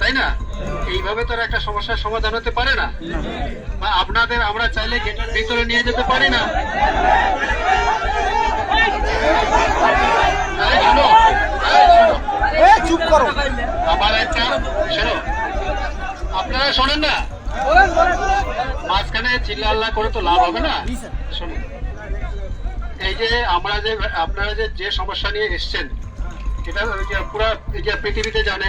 তাই না? এইভাবে তো একটা সমস্যার সমাধান হতে পারে না। বা আপনাদের আমরা চাইলে গেটের ভিতরে নিয়ে যেতে পারি না। চুপ করো। একটা শোনো। আপনারা শোনেন না? মাঝখানে চিল্লা আল্লাহ করে তো লাভ হবে না? শুনুন এই যে আমরা যে আপনারা যে যে সমস্যা নিয়ে এসছেন এটা পুরো এই যে পৃথিবীতে জানে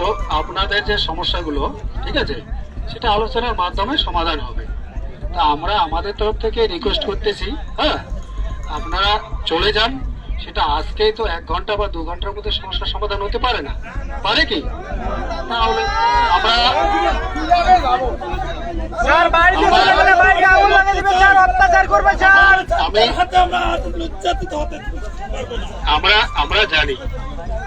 তো আপনাদের যে সমস্যাগুলো ঠিক আছে সেটা আলোচনার মাধ্যমে সমাধান হবে। তা আমরা আমাদের তরফ থেকে রিকোয়েস্ট করতেছি হ্যাঁ? আপনারা চলে যান সেটা আজকেই তো এক ঘণ্টা বা দু ঘণ্টার মধ্যে সমস্যার সমাধান হতে পারে না। পারে কি? তাহলে আমরা আমরা আমরা জানি।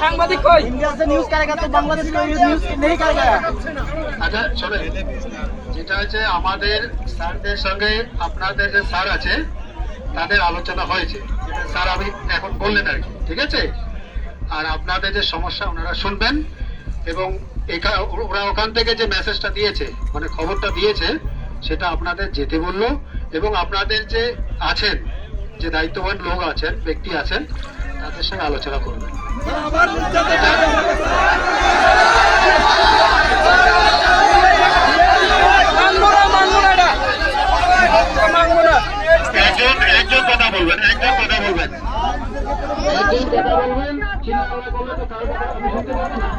সাংবাদিক কই? ইন্ডিয়াতে নিউজ কারেগা তো বাংলাদেশ নিউজ নেই কারেগা আচ্ছা চলে যেটা হচ্ছে আমাদের স্যারদের সঙ্গে আপনাদের যে স্যার আছে তাদের আলোচনা হয়েছে। স্যার আমি এখন বললেন আর কি ঠিক আছে? আর আপনাদের যে সমস্যা ওনারা শুনবেন। এবং এখা- ওরা ওখান থেকে যে মেসেজটা দিয়েছে মানে খবরটা দিয়েছে সেটা আপনাদের যেতে বলল এবং আপনাদের যে আছেন যে দায়িত্ববান লোক আছেন ব্যক্তি আছেন তাদের সঙ্গে আলোচনা করবেন একজন একজন কথা বলবেন একজন কথা বলবেন। একজন কথা বলবেন